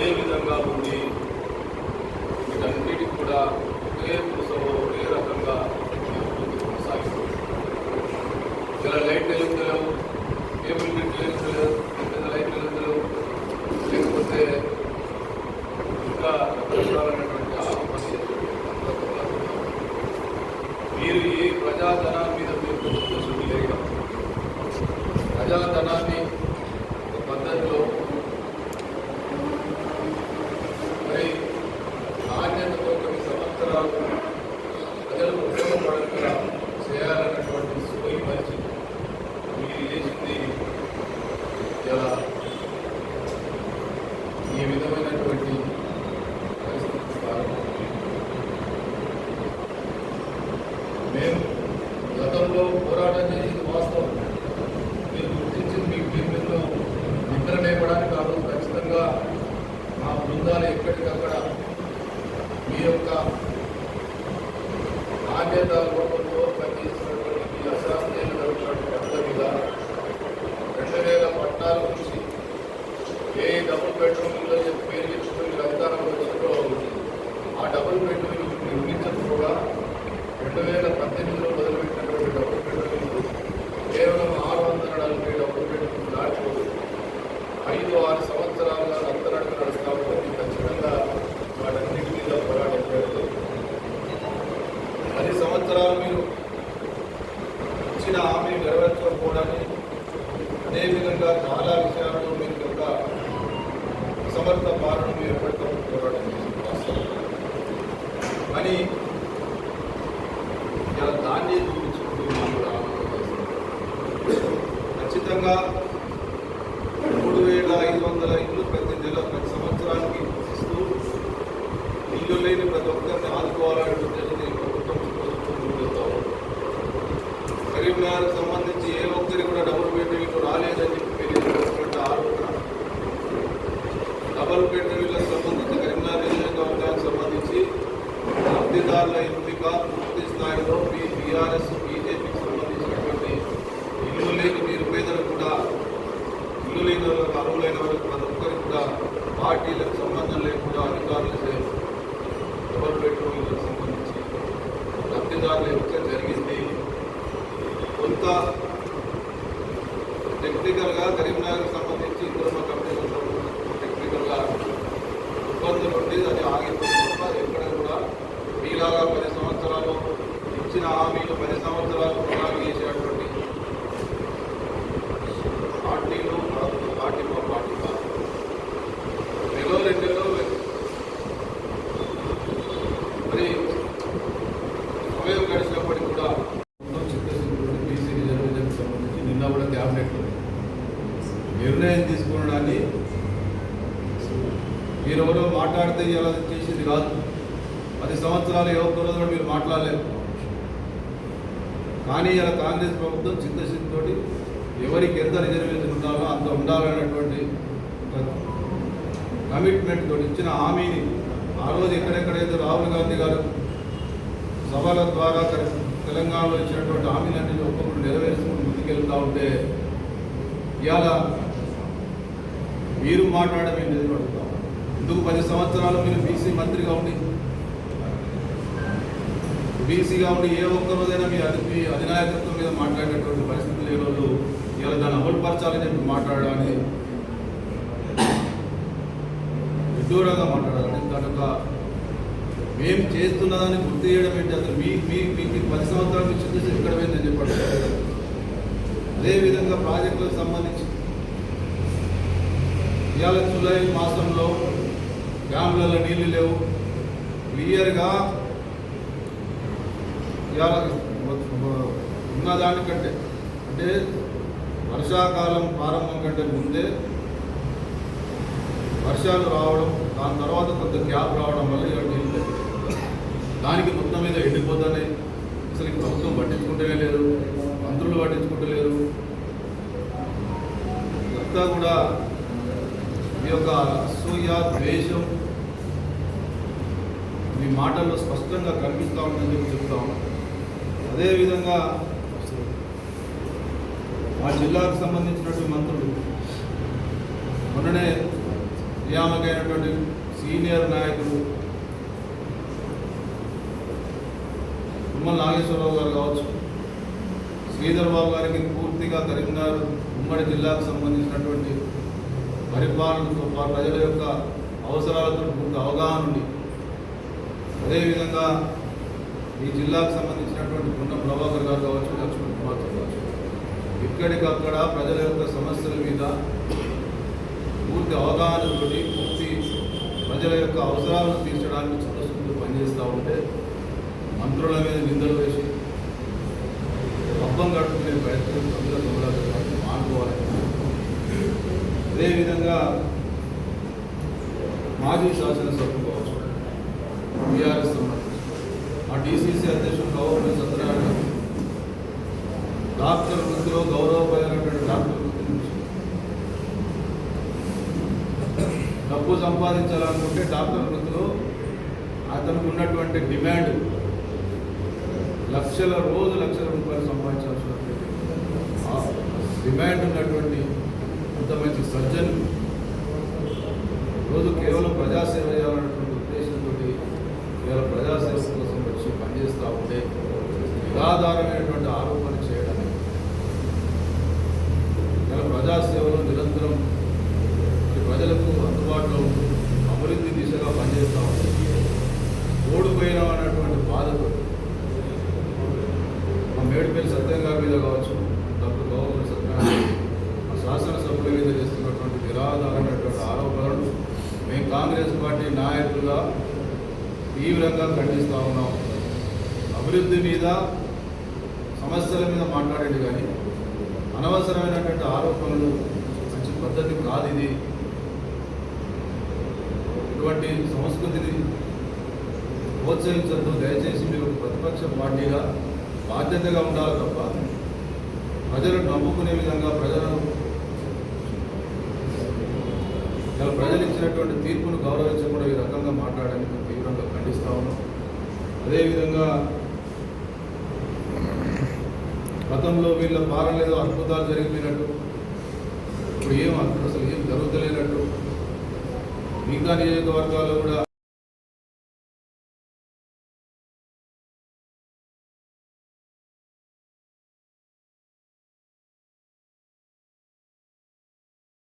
అదేవిధంగా ఉంది వీటన్నిటికి కూడా మేము గతంలో పోరాటం చేసింది వాస్తవం. మీరు గుర్తించింది మీ బిల్లులో నిద్ర లేపడానికి కాదు. ఖచ్చితంగా మా బృందాలు ఎక్కడికక్కడ మీ యొక్క నాణ్యత లోపంలో పనిచేసినటువంటి మీ అశాస్త్రీయమైనటువంటి పద్ధతిగా రెండు వేల పద్నాలుగు నుంచి ఏ డబుల్ బెడ్రూమ్ ఇల్లు చెప్పి పేరు చెప్పుకుని మీరు అధికారంలో వచ్చినో ఆ డబుల్ బెడ్రూమ్ ఇల్లు నిర్మించకపోగా రెండు వేల పద్దెనిమిదిలో మొదలుపెట్టినటువంటి డబుల్ బెడ్రూమ్ ఇల్లు కేవలం ఆరు వందల నలభై డబుల్ బెడ్రూమ్ దాటిపోదు ఐదు ఆరు సంవత్సరాలుగా అంతరాడు నడుస్తా ఉంటుంది ఖచ్చితంగా వాటన్నిటి మీద పోరాటం చేయాలి పది సంవత్సరాలు మీరు ఇచ్చిన హామీ నెరవేర్చకపోవడాన్ని అదేవిధంగా చాలా విషయాల్లో మీరు యొక్క సమర్థ పాలన మీరు ఎప్పటికప్పుడు పోరాటం చేసిన వాస్తవం. కానీ ఇలా దాన్ని చూపించుకుంటూ మనం కూడా ఆలోచన చేస్తున్నాం. ఖచ్చితంగా మూడు వేల ఐదు వందల ఇల్లు ప్రతి నెల ప్రతి సంవత్సరానికి ఇస్తూ ఇల్లు ప్రతి ఒక్కరిని ఆదుకోవాలనే ఉద్దేశం ఈ ప్రభుత్వం చూపిస్తూ సంబంధించి ఏ ఒక్కరికి కూడా డబుల్ బెడ్రూమ్ ఇల్లు రాలేదని చెప్పి మీరు చేసినటువంటి డబుల్ బెడ్రూమ్ ఇళ్ళకి సంబంధించి కరీంనగర్ నియోజకవర్గానికి సంబంధించి లబ్ధిదారుల ఎంపిక పూర్తి స్థాయిలో మీ బీఆర్ఎస్ బీజేపీకి సంబంధించినటువంటి ఇల్లు లేని నిరుపేదలు కూడా ఇల్లు లేని వాళ్ళకి అర్హులైన వాళ్ళకి ప్రతి ఒక్కరికి కూడా పార్టీలకు సంబంధం లేకుండా అధికారులు డబుల్ బెడ్రూమ్ ఇళ్ళకి సంబంధించి లబ్ధిదారుల ఎంపిక జరిగింది. కొంత టెక్నికల్గా కరీంనగర్కి సంబంధించి ఇందులో కమిటీకి టెక్నికల్గా ఇబ్బందులు ఉండి అది ఆగిపోయింది తప్ప ఎక్కడ కూడా మీలాగా పది సంవత్సరాలు ఇచ్చిన హామీలు పది సంవత్సరాలు కొనసాగి చేసేటువంటి పార్టీలు పార్టీ పార్టీ కాదు నెలలో రెండు నెలలో మరి సమయం గడిచినప్పటికీ కూడా మొత్తం చిత్తశుద్ధితోటి బీసీ రిజర్వేషన్కి సంబంధించి నిన్న కూడా క్యాబినెట్లో నిర్ణయం తీసుకోవడాన్ని మీరెవరో మాట్లాడితే ఇలా చేసేది కాదు. పది సంవత్సరాలు ఎవరితో రోజు కూడా మీరు మాట్లాడలేరు. కానీ ఇలా కాంగ్రెస్ ప్రభుత్వం చిత్తశుద్ధితో ఎవరికి ఎంత రిజర్వేషన్ ఉండాలో అంత ఉండాలనేటువంటి కమిట్మెంట్ తోటి ఇచ్చిన హామీని ఆ రోజు ఎక్కడెక్కడైతే రాహుల్ గాంధీ గారు సభల ద్వారా తెలంగాణలో ఇచ్చినటువంటి హామీలన్నీ ఒక్కొక్కరు నెరవేర్చుకుంటున్నారు ముందుకెళ్తా ఉంటే ఇవాళ మీరు మాట్లాడమే నేను అడుగుతాం. ఎందుకు పది సంవత్సరాలు మీరు బీసీ మంత్రిగా ఉండి బీసీగా ఉండి ఏ ఒక్క రోజైనా మీ అది మీ అధినాయకత్వం మీద మాట్లాడేటువంటి పరిస్థితి లేని వాళ్ళు ఇవాళ దాన్ని అమలుపరచాలని చెప్పి మాట్లాడాలని విడ్డూరంగా మాట్లాడాలి. కనుక మేము చేస్తున్నదాన్ని గుర్తు చేయడం ఏంటి? అసలు మీ మీ మీకు పది సంవత్సరాలు నుంచి చిత్తశుద్ధి ఇక్కడ పోయిందని అదేవిధంగా ప్రాజెక్టులకు సంబంధించి ఇవాళ జూలై మాసంలో డ్యామ్లలో నీళ్ళు లేవు. క్లియర్గా ఇవాళ ఉన్న దానికంటే అంటే వర్షాకాలం ప్రారంభం కంటే ముందే వర్షాలు రావడం దాని తర్వాత కొంత గ్యాప్ రావడం వల్ల ఇవాళ నీళ్ళు దానికి మొత్తం మీద ఎండిపోతున్నాయి. అసలు ప్రభుత్వం పట్టించుకుంటేనే లేదు. మంత్రులు పట్టించుకుంటలేరు అంతా కూడా మీ యొక్క అసూయ ద్వేషం మీ మాటల్లో స్పష్టంగా కనిపిస్తూ ఉందని చెప్పి చెప్తా ఉన్నాం. అదేవిధంగా మా జిల్లాకు సంబంధించినటువంటి మంత్రులు మొన్ననే నియామకైనటువంటి సీనియర్ నాయకులు తుమ్మల నాగేశ్వరరావు గారు కావచ్చు శ్రీధర్ బాబు గారికి పూర్తిగా కరీంనగర్ ఉమ్మడి జిల్లాకు సంబంధించినటువంటి పరిపాలనతో ప్రజల యొక్క అవసరాలతో పూర్తి అవగాహన ఉంది అదేవిధంగా ఈ జిల్లాకు సంబంధించినటువంటి పున్న ప్రభాకర్ గారు కావచ్చు లక్ష్మణ్ కుమార్ కావచ్చు ఇక్కడికక్కడ ప్రజల యొక్క సమస్యల మీద పూర్తి అవగాహనతోటి పూర్తి ప్రజల యొక్క అవసరాలను తీర్చడానికి చిత్తశుద్ధితో పనిచేస్తూ ఉంటే మంత్రుల మీద నిందలు వేసి పబ్బం గడుపుకునే ప్రయత్నం ప్రజల దొంగలకు మానుకోవాలి. అదేవిధంగా మాజీ శాసనసభ్యులు కావచ్చు బీఆర్ఎస్ సంబంధించి డీసీసీ అధ్యక్షుడు గవర్నమెంట్ సత్యనారాయణ డాక్టర్ వృత్తిలో గౌరవపరమైనటువంటి డాక్టర్ వృత్తి నుంచి డబ్బు సంపాదించాలనుకుంటే డాక్టర్ వృత్తిలో అతనికి ఉన్నటువంటి డిమాండ్ లక్షల రోజు లక్షల రూపాయలు సంపాదించాల్సిన డిమాండ్ ఉన్నటువంటి అంత మంచి సర్జన్ రోజు కేవలం ప్రజాసేవ చేయాలన్నటువంటి ఉద్దేశంతో కేవలం ప్రజాసేవ కోసం వచ్చి పనిచేస్తూ ఉంటే నిరాధారమైనటువంటి ఆరోపణ చేయడం ఇవాళ ప్రజాసేవలో నిరంతరం మరి ప్రజలకు అందుబాటులో ఉంటూ అభివృద్ధి దిశగా పనిచేస్తూ ఉంది ఓడిపోయినాం అన్నటువంటి బాధతో మా మేడిపల్లి సత్యం గారి మీద కావచ్చు డాక్టర్ గవర్నమెంట్ సత్యనారాయణ మా శాసనసభ్యుల మీద చేస్తున్నటువంటి నిరాధారమైనటువంటి ఆరోపణలు మేము కాంగ్రెస్ పార్టీ నాయకులుగా తీవ్రంగా ఖండిస్తూ ఉన్నాం అభివృద్ధి మీద సమస్యల మీద మాట్లాడేది కానీ అనవసరమైనటువంటి ఆరోపణలు మంచి పద్ధతి కాదు ఇది. ఇటువంటి సంస్కృతిని ప్రోత్సహించద్దు. దయచేసి మీరు ప్రతిపక్ష పార్టీగా బాధ్యతగా ఉండాలి తప్ప ప్రజలను నమ్ముకునే విధంగా ప్రజలను ప్రజలు ఇచ్చినటువంటి తీర్పును గౌరవించకుండా ఈ రకంగా మాట్లాడడానికి తీవ్రంగా ఖండిస్తా ఉన్నాం. అదేవిధంగా గతంలో వీళ్ళ పాలన అద్భుతాలు జరిగిపోయినట్టు. ఇప్పుడు ఏం అసలు ఏం జరుగుతలేనట్టు. మిగతా నియోజకవర్గాల్లో కూడా